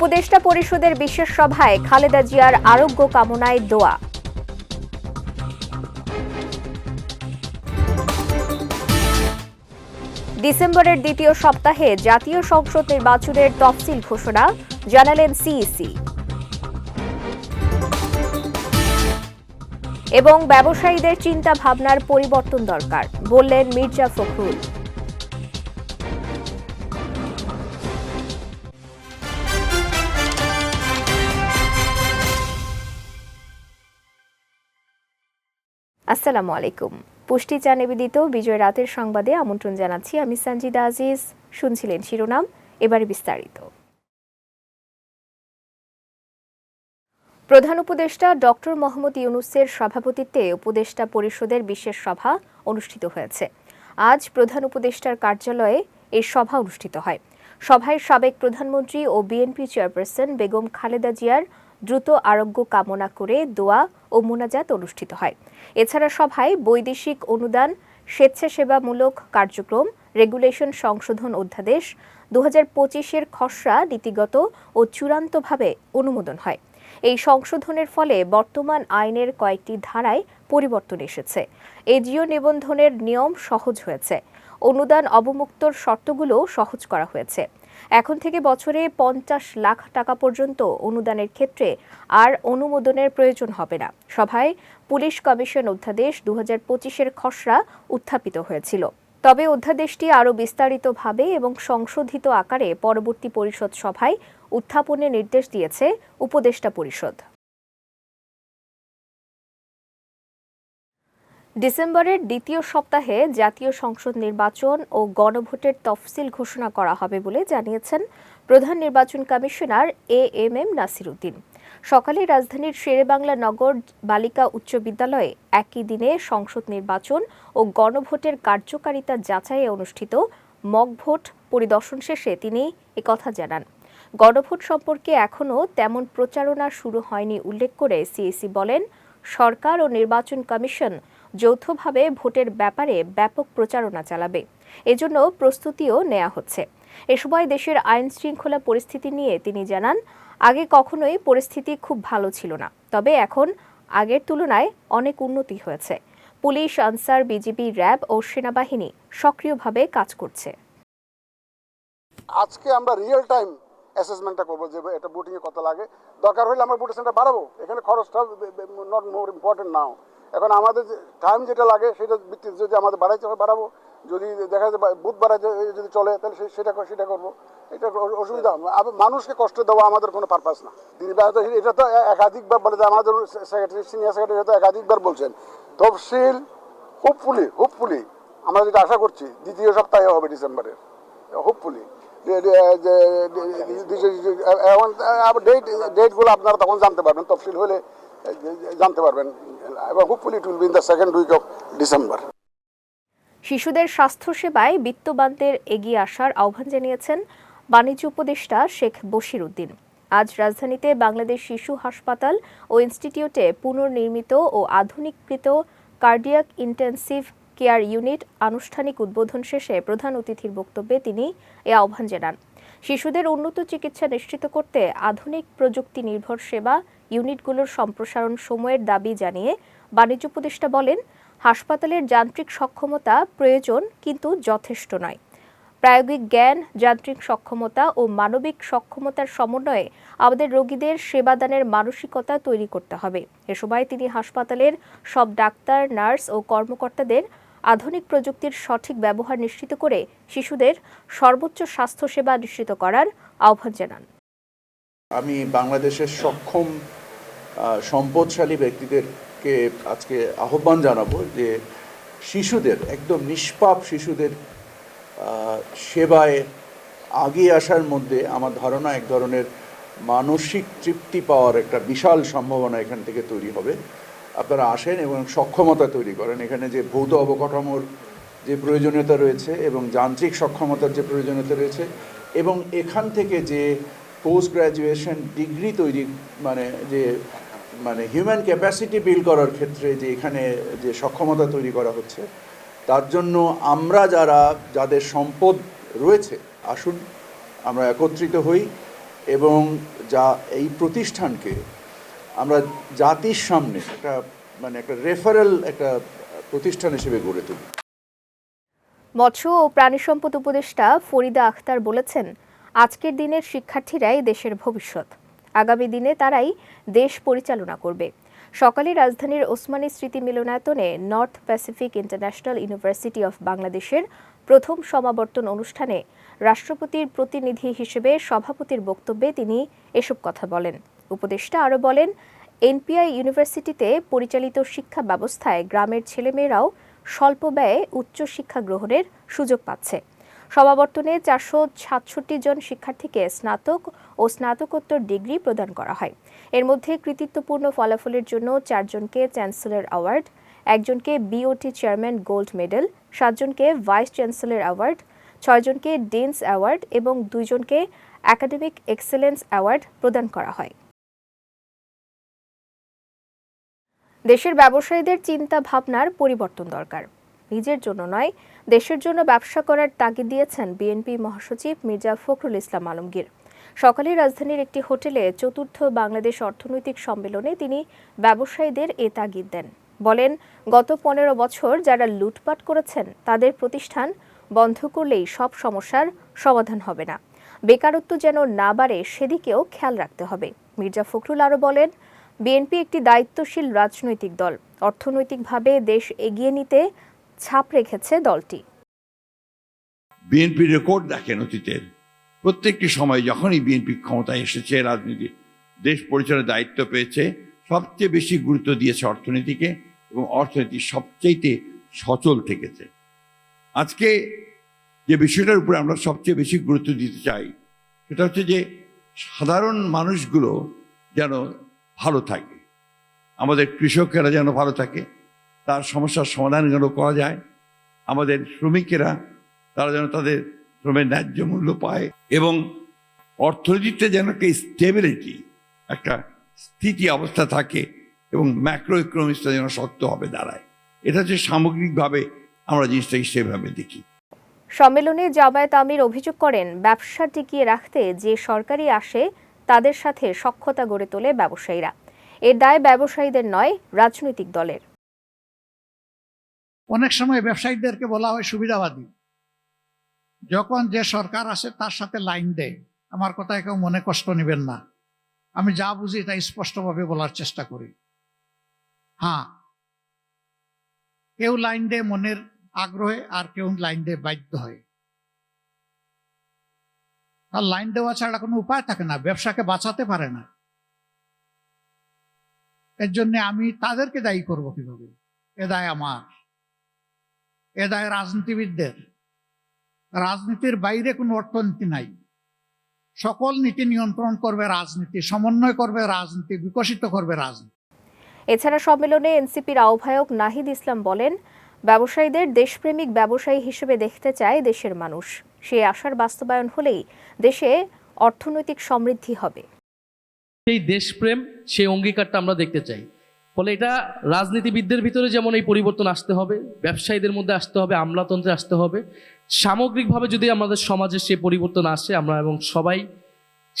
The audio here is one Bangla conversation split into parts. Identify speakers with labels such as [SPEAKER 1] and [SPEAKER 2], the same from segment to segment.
[SPEAKER 1] উপদেষ্টা পরিষদের বিশেষ সভায় খালেদা জিয়ার আরোগ্য কামনায় দোয়া ডিসেম্বরের দ্বিতীয় সপ্তাহে জাতীয় সংসদ নির্বাচনের তফসিল ঘোষণা জানালেন সিইসি e এবং ব্যবসায়ীদের চিন্তা ভাবনার পরিবর্তন দরকার বললেন মির্জা ফখরুল
[SPEAKER 2] আসসালামু আলাইকুম পুষ্টি চা নিবেদিত বিজয় রাতের সংবাদে আমন্ত্রণ জানাচ্ছি আমি সঞ্জিদা আজিজ শুনছিলেন শিরোনাম এবারে বিস্তারিত প্রধান উপদেষ্টা ডক্টর মোহাম্মদ ইউনুসের সভাপতিত্বে উপদেষ্টা পরিষদের বিশেষ সভা অনুষ্ঠিত হয়েছে আজ প্রধান উপদেষ্টার কার্যালয়ে এই সভা অনুষ্ঠিত হয় সভায় সাবেক প্রধানমন্ত্রী ও বিএনপি চেয়ারপারসন বেগম খালেদা জিয়ার দ্রুত আরোগ্য কামনা করে দোয়া ও মোনাজাত অনুষ্ঠিত হয় এছাড়া সভায় বৈদেশিক অনুদান স্বেচ্ছাসেবামূলক কার্যক্রম রেগুলেশন সংশোধন অধ্যাদেশ দু হাজার পঁচিশের খসড়া নীতিগত ও চূড়ান্তভাবে অনুমোদন হয় এই সংশোধনের ফলে বর্তমান আইনের কয়েকটি ধারায় পরিবর্তন এসেছে এজিও নিবন্ধনের নিয়ম সহজ হয়েছে অনুদান অবমুক্তর শর্তগুলোও সহজ করা হয়েছে এখন থেকে বছরে পঞ্চাশ লাখ টাকা পর্যন্ত অনুদানের ক্ষেত্রে আর অনুমোদনের প্রয়োজন হবে না সভায় পুলিশ কমিশন অধ্যাদেশ দু হাজার পঁচিশের খসড়া উত্থাপিত হয়েছিল তবে অধ্যাদেশটি আরও বিস্তারিতভাবে এবং সংশোধিত আকারে পরবর্তী পরিষদ সভায় উত্থাপনের নির্দেশ দিয়েছে উপদেষ্টা পরিষদ ডিসেম্বরের দ্বিতীয় সপ্তাহে জাতীয় সংসদ নির্বাচন ও গণভোটের তফসিল ঘোষণা করা হবে বলে জানিয়েছেন প্রধান নির্বাচন commissioner A M M Nasiruddin সকালে রাজধানীর শেরেবাংলা নগর বালিকা উচ্চ বিদ্যালয়ে একই দিনে সংসদ নির্বাচন ও গণভোটের কার্যকারিতা যাচাইয়ে অনুষ্ঠিত মকভোট পরিদর্শন শেষে তিনি একথা জানান গণভোট সম্পর্কে এখনও তেমন প্রচারণা শুরু হয়নি উল্লেখ করে সিএসি বলেন সরকার ও নির্বাচন কমিশন যৌথভাবে ভোটের ব্যাপারে ব্যাপক প্রচারণা চালাবে এজন্য প্রস্তুতিও নেওয়া হচ্ছে এ সময় দেশের আইন শৃঙ্খলা পরিস্থিতি নিয়ে তিনি জানান আগে কখনোই পরিস্থিতি খুব ভালো ছিল না তবে এখন আগের তুলনায় অনেক উন্নতি হয়েছে পুলিশ আনসার বিজিবি র্যাব ও সেনাবাহিনী সক্রিয়ভাবে কাজ করছে
[SPEAKER 3] আজকে আমরা রিয়েল টাইম অ্যাসেসমেন্টটা করবো যে এটা বোটিংয়ে কত লাগে দরকার হলে আমরা বুটিং সেন্টার বাড়াবো এখানে খরচটা নট মোর ইম্পর্টেন্ট নাও এখন আমাদের টাইম যেটা লাগে সেটা ভিত্তিতে যদি আমাদের বাড়াইতে হয় বাড়াবো যদি দেখা যায় বুধ যদি চলে তাহলে সেটা সেটা করবো এটা অসুবিধা মানুষকে কষ্ট দেওয়া আমাদের কোনো পারপাস না তিনি এটা তো একাধিকবার বলে আমাদের সেক্রেটারি সিনিয়র সেক্রেটারি তো একাধিকবার বলছেন তফসিল হোপফুলি হোপফুলি আমরা যেটা আশা করছি দ্বিতীয় সপ্তাহে হবে ডিসেম্বরের হোপফুলি ডেট ডেটগুলো আপনারা তখন জানতে পারবেন তফসিল হলে জানতে পারবেন এবং hopefully it will be in the second week of December
[SPEAKER 2] শিশুদের স্বাস্থ্যসেবায় বিত্তবানদের এগিয়ে আসার আহ্বান জানিয়েছেন বাণিজ্য উপদেষ্টা শেখ বশির উদ্দিন আজ রাজধানীতে বাংলাদেশ শিশু হাসপাতাল ও ইনস্টিটিউটে পুনর্নির্মিত ও আধুনিককৃত কার্ডিয়াক ইন্টেন্সিভ কেয়ার ইউনিট আনুষ্ঠানিক উদ্বোধন শেষে প্রধান অতিথির বক্তব্যে তিনি এ আহ্বান জানান শিশুদের উন্নত চিকিৎসা নিশ্চিত করতে আধুনিক প্রযুক্তি নির্ভর সেবা ইউনিটগুলোর সম্প্রসারণ সময়ের দাবি জানিয়ে বাণিজ্য উপদেষ্টা বলেন হাসপাতালের যান্ত্রিক সক্ষমতা প্রয়োজন কিন্তু যথেষ্ট নয় প্রায়োগিক জ্ঞান যান্ত্রিক সক্ষমতা ও মানবিক সক্ষমতার সমন্বয়ে আমাদের রোগীদের সেবাদানের মানসিকতা তৈরি করতে হবে এ সময় তিনি হাসপাতালের সব ডাক্তার নার্স ও কর্মকর্তাদের আধুনিক প্রযুক্তির সঠিক ব্যবহার নিশ্চিত করে শিশুদের সর্বোচ্চ স্বাস্থ্যসেবা নিশ্চিত করার আহ্বান জানান
[SPEAKER 4] আমি বাংলাদেশের সক্ষম সম্পদশালী ব্যক্তিদেরকে আজকে আহ্বান জানাবো যে শিশুদের একদম নিষ্পাপ শিশুদের সেবায় আগিয়ে আসার মধ্যে আমার ধারণা এক ধরনের মানসিক তৃপ্তি পাওয়ার একটা বিশাল সম্ভাবনা এখান থেকে তৈরি হবে আপনারা আসেন এবং সক্ষমতা তৈরি করেন এখানে যে ভৌত অবকাঠামোর যে প্রয়োজনীয়তা রয়েছে এবং যান্ত্রিক সক্ষমতার যে প্রয়োজনীয়তা রয়েছে এবং এখান থেকে যে পোস্ট গ্র্যাজুয়েশন ডিগ্রি তৈরি মানে যে মানে হিউম্যান ক্যাপাসিটি বিল্ড করার ক্ষেত্রে যে এখানে যে সক্ষমতা তৈরি করা হচ্ছে তার জন্য আমরা যারা যাদের সম্পদ রয়েছে আসুন আমরা একত্রিত হই এবং যা এই প্রতিষ্ঠানকে আমরা জাতির সামনে একটা মানে একটা রেফারেল একটা প্রতিষ্ঠান হিসেবে গড়ে তুলি
[SPEAKER 2] মৎস্য ও প্রাণী সম্পদ উপদেষ্টা ফরিদা আখতার বলেছেন আজকের দিনের শিক্ষার্থীরাই দেশের ভবিষ্যৎ আগামী দিনে তারাই দেশ পরিচালনা করবে সকালে রাজধানীর ওসমানী স্মৃতি মিলনায়তনে North Pacific International University of বাংলাদেশের প্রথম সমাবর্তন অনুষ্ঠানে রাষ্ট্রপতির প্রতিনিধি হিসেবে সভাপতির বক্তব্যে তিনি এসব কথা বলেন উপদেষ্টা আরও বলেন এনপিআই ইউনিভার্সিটিতে পরিচালিত শিক্ষা ব্যবস্থায় গ্রামের ছেলেমেয়েরাও স্বল্প ব্যয়ে উচ্চ শিক্ষা গ্রহণের সুযোগ পাচ্ছে সমাবর্তনে চারশো সাতষট্টি জন শিক্ষার্থীকে স্নাতক ও স্নাতকোত্তর ডিগ্রি প্রদান করা হয় এর মধ্যে কৃতিত্বপূর্ণ ফলাফলের জন্য চারজনকে চ্যান্সেলর অ্যাওয়ার্ড একজনকে বিওটি চেয়ারম্যান গোল্ড মেডেল সাতজনকে ভাইস চ্যান্সেলর অ্যাওয়ার্ড ছয়জনকে ডেন্স অ্যাওয়ার্ড এবং দুইজনকে একাডেমিক এক্সেলেন্স অ্যাওয়ার্ড প্রদান করা হয় দেশের ব্যবসায়ীদের চিন্তা ভাবনার পরিবর্তন দরকার নিজের জন্য নয় দেশের জন্য ব্যবসা করার তাগিদ দিয়েছেন বিএনপি মহাসচিব মির্জা ফখরুল ইসলাম আলমগীর সকালে রাজধানীর একটি হোটেলে চতুর্থ বাংলাদেশ অর্থনৈতিক সম্মেলনে তিনি ব্যবসায়ীদের এ তাগিদ দেন বলেন গত পনেরো বছর যারা লুটপাট করেছেন তাদের প্রতিষ্ঠান বন্ধ করলেই সব সমস্যার সমাধান হবে না বেকারত্ব যেন না বাড়ে সেদিকেও খেয়াল রাখতে হবে মির্জা ফখরুল আরও বলেন বিএনপি একটি দায়িত্বশীল রাজনৈতিক দল অর্থনৈতিকভাবে দেশ এগিয়ে নিতে ছাপ রেখেছে দলটি
[SPEAKER 5] বিএনপি রেকর্ড দেখেন অতীতের প্রত্যেকটি সময় যখনই বিএনপি ক্ষমতায় এসেছে রাজনীতি দেশ পরিচালনার দায়িত্ব পেয়েছে সবচেয়ে বেশি গুরুত্ব দিয়েছে অর্থনীতিকে এবং অর্থনীতি সবচেয়েতে সচল থেকেছে আজকে যে বিষয়টার উপরে আমরা সবচেয়ে বেশি গুরুত্ব দিতে চাই সেটা হচ্ছে যে সাধারণ মানুষগুলো যেন ভালো থাকে আমাদের কৃষকেরা যেন ভালো থাকে তার সমস্যার সমাধানগুলো করা যায় আমাদের শ্রমিকেরা তারা যেন তাদের শ্রমের ন্যায্য মূল্য পায় এবং অর্থনীতিতে যেন একটা স্টেবিলিটি একটা স্থিতি অবস্থা থাকে এবং ম্যাক্রো ইকোনমিক্সটা যেন শক্ত হবে দাঁড়ায় এটা হচ্ছে সামগ্রিকভাবে আমরা জিনিসটাকে সেভাবে
[SPEAKER 2] দেখি সম্মেলনে জামায়াত আমির অভিযোগ করেন ব্যবসা টিকিয়ে রাখতে যে সরকারি আসে তাদের সাথে সক্ষতা গড়ে তোলে ব্যবসায়ীরা এর দায় ব্যবসায়ীদের নয় রাজনৈতিক দলের
[SPEAKER 6] অনেক সময় ব্যবসায়ীদেরকে বলা হয় সুবিধাবাদী যখন যে সরকার আছে তার সাথে লাইন দেয় আমার কথায় কেউ মনে কষ্ট নেবেন না আমি যা বুঝি তাই স্পষ্টভাবে বলার চেষ্টা করি হ্যাঁ কেউ লাইন দেয় মনের আগ্রহে আর কেউ লাইন দেয় বাধ্য হয় আর লাইন দেওয়া ছাড়া কোনো উপায় থাকে না ব্যবসাকে বাঁচাতে পারে না এর জন্য আমি তাদেরকে দায়ী করব কিভাবে এ দায় আমার এ দায় রাজনীতিবিদদের রাজনীতির বাইরে কোনো অর্থনীতি নাই সকল নীতি নিয়ন্ত্রণ করবে রাজনীতি সমন্বয় করবে রাজনীতি বিকশিত করবে রাজনীতি
[SPEAKER 2] এছাড়া সম্মেলনে এনসিপির আহ্বায়ক নাহিদ ইসলাম বলেন ব্যবসায়ীদের দেশপ্রেমিক ব্যবসায়ী হিসেবে দেখতে চায় দেশের মানুষ সে আশার বাস্তবায়ন হলেই দেশে অর্থনৈতিক সমৃদ্ধি হবে
[SPEAKER 7] সেই দেশপ্রেম সেই অঙ্গীকারটা আমরা দেখতে চাই ফলে এটা রাজনীতিবিদদের ভিতরে যেমন এই পরিবর্তন আসতে হবে ব্যবসায়ীদের মধ্যে আসতে হবে আমলাতন্ত্রে আসতে হবে সামগ্রিকভাবে যদি আমাদের সমাজে সে পরিবর্তন আসে আমরা এবং সবাই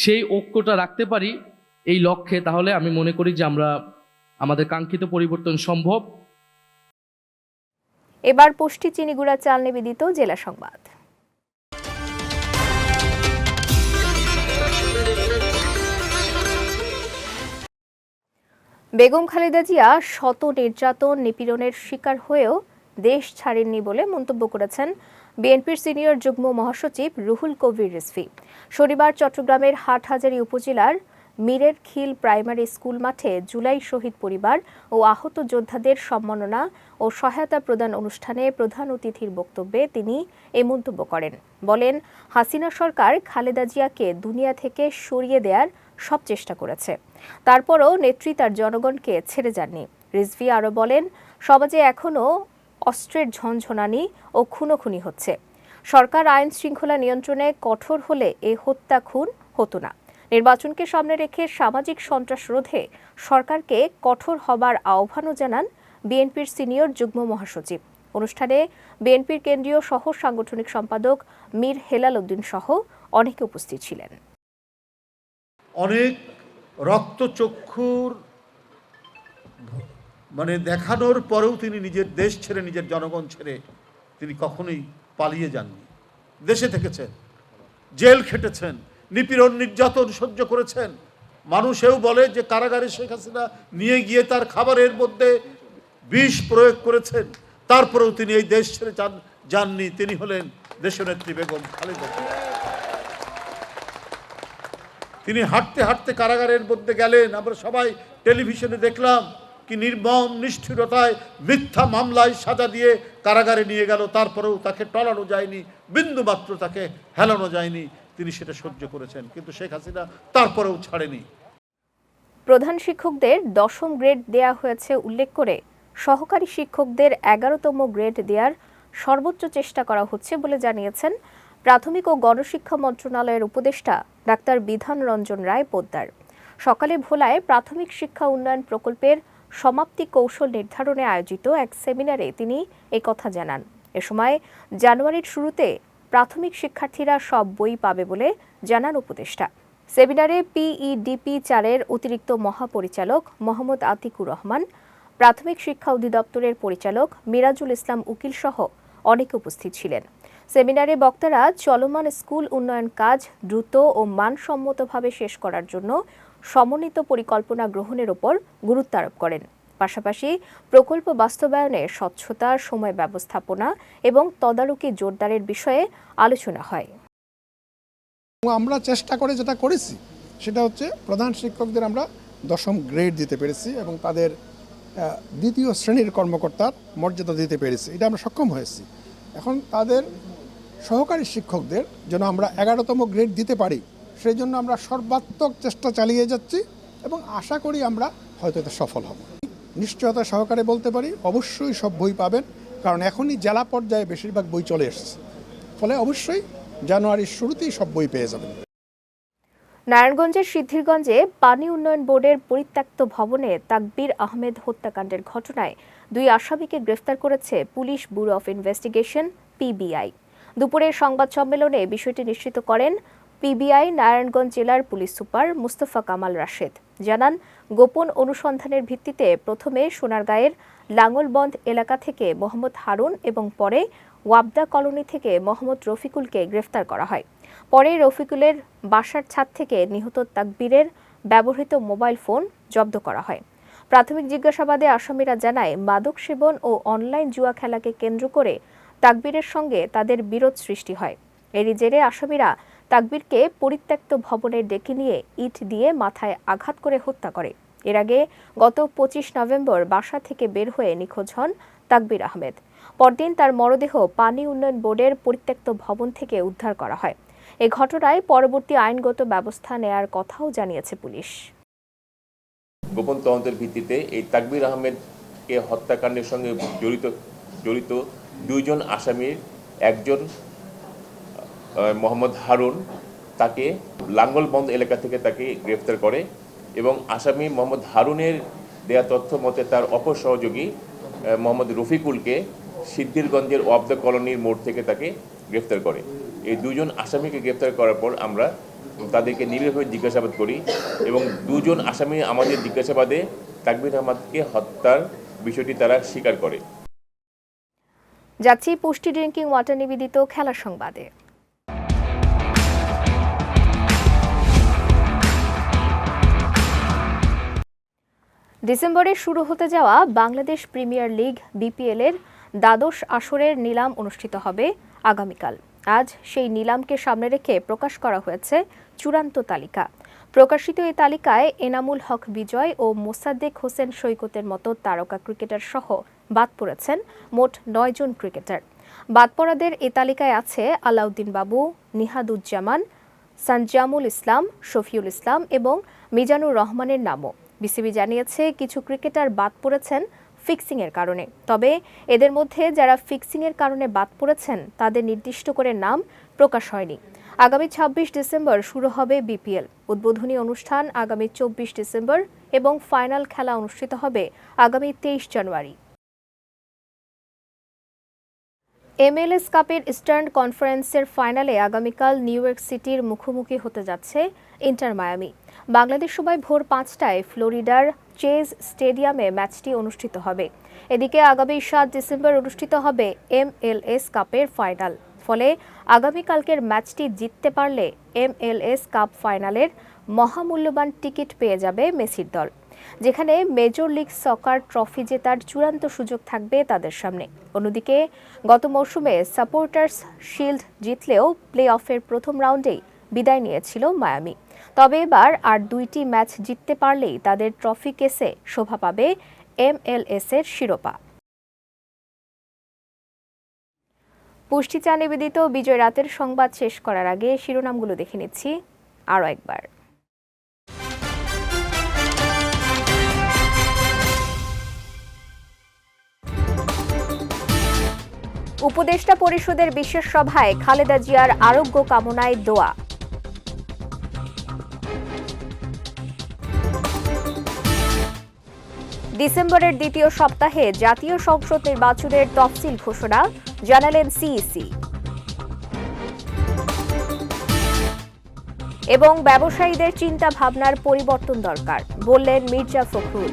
[SPEAKER 7] সেই ঐক্যটা রাখতে পারি এই লক্ষ্যে তাহলে আমি মনে করি যে আমরা আমাদের কাঙ্ক্ষিত পরিবর্তন সম্ভব
[SPEAKER 2] এবার পুষ্টি চিনিগুড়া চাল নিবেদিত জেলা সংবাদ বেগম খালেদা জিয়া শত নির্যাতন নিপীড়নের শিকার হয়েও দেশ ছাড়েননি বলে মন্তব্য করেছেন বিএনপির সিনিয়র যুগ্ম মহাসচিব রুহুল কবির রিসফি শনিবার চট্টগ্রামের হাটহাজারী উপজেলার মীরের খিল প্রাইমারি স্কুল মাঠে জুলাই শহীদ পরিবার ও আহত যোদ্ধাদের সম্মাননা ও সহায়তা প্রদান অনুষ্ঠানে প্রধান অতিথির বক্তব্যে তিনি এ মন্তব্য করেন বলেন হাসিনা সরকার খালেদা জিয়াকে দুনিয়া থেকে সরিয়ে দেয়ার সব চেষ্টা করেছে তারপরও নেত্রী তার জনগণকে ছেড়ে যাননি রিজভি আরও বলেন সমাজে এখনও অস্ত্রের ঝনঝনানি ও খুনোখুনি হচ্ছে সরকার আইন শৃঙ্খলা নিয়ন্ত্রণে কঠোর হলে এ হত্যা খুন হতো না নির্বাচনকে সামনে রেখে সামাজিক সন্ত্রাস রোধে সরকারকে কঠোর হবার আহ্বানও জানান বিএনপির সিনিয়র যুগ্ম মহাসচিব অনুষ্ঠানে বিএনপির কেন্দ্রীয় সহ সাংগঠনিক সম্পাদক মীর হেলাল উদ্দিন সহ অনেকে উপস্থিত ছিলেন
[SPEAKER 8] অনেক রক্তচক্ষুর মানে দেখানোর পরেও তিনি নিজের দেশ ছেড়ে নিজের জনগণ ছেড়ে তিনি কখনোই পালিয়ে যাননি দেশে থেকেছেন জেল খেটেছেন নিপীড়ন নির্যাতন সহ্য করেছেন মানুষেও বলে যে কারাগারে শেখ হাসিনা নিয়ে গিয়ে তার খাবারের মধ্যে বিষ প্রয়োগ করেছেন তারপরেও তিনি এই দেশ ছেড়ে যাননি তিনি হলেন দেশনেত্রী বেগম খালেদা তিনি হাঁটতে হাঁটতে কারাগারের মধ্যে গেলেন আমরা সবাই টেলিভিশনে দেখলাম কি নির্মম নিষ্ঠুরতায় মিথ্যা মামলায় সাজা দিয়ে কারাগারে নিয়ে গেল তারপরেও তাকে টলানো যায়নি বিন্দুমাত্র তাকে হেলানো যায়নি তিনি সেটা সহ্য করেছেন কিন্তু শেখ হাসিনা তারপরেও ছাড়েনি
[SPEAKER 2] প্রধান শিক্ষকদের দশম গ্রেড দেয়া হয়েছে উল্লেখ করে সহকারী শিক্ষকদের এগারোতম গ্রেড দেওয়ার সর্বোচ্চ চেষ্টা করা হচ্ছে বলে জানিয়েছেন প্রাথমিক ও গণশিক্ষা মন্ত্রণালয়ের উপদেষ্টা ডাক্তার বিধান রঞ্জন রায় পোদ্দার সকালে ভোলায় প্রাথমিক শিক্ষা উন্নয়ন প্রকল্পের সমাপ্তি কৌশল নির্ধারণে আয়োজিত এক সেমিনারে তিনি কথা জানান এ সময় জানুয়ারির শুরুতে প্রাথমিক শিক্ষার্থীরা সব বই পাবে বলে জানান উপদেষ্টা সেমিনারে পিইডিপি e চারের অতিরিক্ত মহাপরিচালক মোহাম্মদ আতিকুর রহমান প্রাথমিক শিক্ষা অধিদপ্তরের পরিচালক মিরাজুল ইসলাম উকিল সহ অনেকে উপস্থিত ছিলেন সেমিনারে বক্তারা চলমান স্কুল উন্নয়ন কাজ দ্রুত ও মানসম্মতভাবে শেষ করার জন্য সমন্বিত পরিকল্পনা গ্রহণের ওপর গুরুত্ব আরোপ করেন পাশাপাশি প্রকল্প বাস্তবায়নে স্বচ্ছতা সময় ব্যবস্থাপনা এবং তদারকি জোরদারের বিষয়ে আলোচনা হয়
[SPEAKER 9] আমরা চেষ্টা করে যেটা করেছি সেটা হচ্ছে প্রধান শিক্ষকদের আমরা দশম গ্রেড দিতে পেরেছি এবং তাদের দ্বিতীয় শ্রেণীর কর্মকর্তার মর্যাদা দিতে পেরেছি এটা আমরা সক্ষম হয়েছি এখন তাদের সহকারী শিক্ষকদের যেন আমরা এগারোতম গ্রেড দিতে পারি সেই জন্য আমরা সর্বাত্মক চেষ্টা চালিয়ে যাচ্ছি এবং আশা করি আমরা হয়তো এতে সফল হব নিশ্চয়তা সহকারে বলতে পারি অবশ্যই সব বই পাবেন কারণ এখনই জেলা পর্যায়ে বেশিরভাগ বই চলে এসেছে ফলে অবশ্যই জানুয়ারির শুরুতেই সব বই পেয়ে
[SPEAKER 2] যাবেন নারায়ণগঞ্জের সিদ্ধিরগঞ্জে পানি উন্নয়ন বোর্ডের পরিত্যক্ত ভবনে তাকবীর আহমেদ হত্যাকাণ্ডের ঘটনায় দুই আসামিকে গ্রেফতার করেছে police bureau of investigation PBI দুপুরে সংবাদ সম্মেলনে বিষয়টি নিশ্চিত করেন পিবিআই নারায়ণগঞ্জ জেলার পুলিশ সুপার মুস্তফা কামাল রাশেদ জানান গোপন অনুসন্ধানের ভিত্তিতে প্রথমে সোনারগাঁয়ের লাঙ্গলবন্ধ এলাকা থেকে মোহাম্মদ হারুন এবং পরে ওয়াবদা কলোনি থেকে মোহাম্মদ রফিকুলকে গ্রেফতার করা হয় পরে রফিকুলের বাসার ছাদ থেকে নিহত তাকবীরের ব্যবহৃত মোবাইল ফোন জব্দ করা হয় প্রাথমিক জিজ্ঞাসাবাদে আসামিরা জানায় মাদক সেবন ও অনলাইন জুয়া খেলাকে কেন্দ্র করে তাকবীরের সঙ্গে তাদের বিরোধ সৃষ্টি হয় এরই জেরে আসামিরা তাকবীরকে পরিত্যক্ত ভবনে ডেকে নিয়ে ইট দিয়ে মাথায় আঘাত করে হত্যা করে এর আগে গত ২৫ নভেম্বর বাসা থেকে বের হয়ে নিখোঁজ হন তাকবির আহমেদ পরদিন তার মরদেহ পানি উন্নয়ন বোর্ডের পরিত্যক্ত ভবন থেকে উদ্ধার করা হয় এ ঘটনায় পরবর্তী আইনগত ব্যবস্থা নেয়ার কথাও জানিয়েছে পুলিশ
[SPEAKER 10] গোপন তদন্তের ভিত্তিতে এই তাকবির আহমেদকে হত্যাকাণ্ডের সঙ্গে জড়িত জড়িত দুইজন আসামির একজন মোহাম্মদ হারুন তাকে লাঙ্গলবন্দ এলাকা থেকে তাকে গ্রেফতার করে এবং আসামি মোহাম্মদ হারুনের দেয়া তথ্য মতে তার অপর সহযোগী মোহাম্মদ রফিকুলকে সিদ্ধিরগঞ্জের অব্দ কলোনির মোড় থেকে তাকে গ্রেফতার করে এই দুজন আসামিকে গ্রেফতার করার পর আমরা তাদেরকে নিবিড়ভাবে জিজ্ঞাসাবাদ করি এবং দুজন আসামি আমাদের জিজ্ঞাসাবাদে তাকবির আহমদকে হত্যার বিষয়টি তারা স্বীকার করে
[SPEAKER 2] যাচ্ছি পুষ্টি ড্রিঙ্কিং ওয়াটার নিবেদিত খেলার সংবাদে ডিসেম্বরে শুরু হতে যাওয়া বাংলাদেশ প্রিমিয়ার লিগ বিপিএল এর দ্বাদশ আসরের নিলাম অনুষ্ঠিত হবে আগামীকাল আজ সেই নিলামকে সামনে রেখে প্রকাশ করা হয়েছে চূড়ান্ত তালিকা প্রকাশিত এই তালিকায় এনামুল হক বিজয় ও মোসাদ্দেক হোসেন সৈকতের মতো তারকা ক্রিকেটার সহ বাদ পড়েছেন মোট নয় জন ক্রিকেটার বাদ পড়াদের এ তালিকায় আছে আলাউদ্দিন বাবু নিহাদুজ্জামান সানজামুল ইসলাম শফিউল ইসলাম এবং মিজানুর রহমানের নামও বিসিবি জানিয়েছে কিছু ক্রিকেটার বাদ পড়েছেন ফিক্সিংয়ের কারণে তবে এদের মধ্যে যারা ফিক্সিংয়ের কারণে বাদ পড়েছেন তাদের নির্দিষ্ট করে নাম প্রকাশ হয়নি আগামী ২৬ ডিসেম্বর শুরু হবে বিপিএল উদ্বোধনী অনুষ্ঠান আগামী চব্বিশ ডিসেম্বর এবং ফাইনাল খেলা অনুষ্ঠিত হবে আগামী তেইশ জানুয়ারি এমএলএস কাপের ইস্টার্ন কনফারেন্সের ফাইনালে আগামীকাল নিউ ইয়র্ক সিটির মুখোমুখি হতে যাচ্ছে ইন্টার মায়ামি বাংলাদেশ সময় ভোর পাঁচটায় ফ্লোরিডার চেজ স্টেডিয়ামে ম্যাচটি অনুষ্ঠিত হবে এদিকে আগামী সাত ডিসেম্বর অনুষ্ঠিত হবে এমএলএস কাপের ফাইনাল ফলে আগামীকালকের ম্যাচটি জিততে পারলে এমএলএস কাপ ফাইনালের মহামূল্যবান টিকিট পেয়ে যাবে মেসির দল যেখানে মেজর লিগ সকার ট্রফি জেতার চূড়ান্ত সুযোগ থাকবে তাদের সামনে অন্যদিকে গত মৌসুমে সাপোর্টার্স শিল্ড জিতলেও প্লে অফের প্রথম রাউন্ডেই বিদায় নিয়েছিল মায়ামি তবে এবার আর দুইটি ম্যাচ জিততে পারলেই তাদের ট্রফি কেসে শোভা পাবে এমএলএস এর শিরোপা পুষ্টি চা নিবেদিত বিজয় রাতের সংবাদ শেষ করার আগে শিরোনামগুলো দেখে নিচ্ছি আরও একবার উপদেষ্টা পরিষদের বিশেষ সভায় খালেদা জিয়ার আরোগ্য কামনায় দোয়া ডিসেম্বরের দ্বিতীয় সপ্তাহে জাতীয় সংসদ নির্বাচনের তফসিল ঘোষণা জানালেন সিইসি e এবং ব্যবসায়ীদের চিন্তা ভাবনার পরিবর্তন দরকার বললেন মির্জা ফখরুল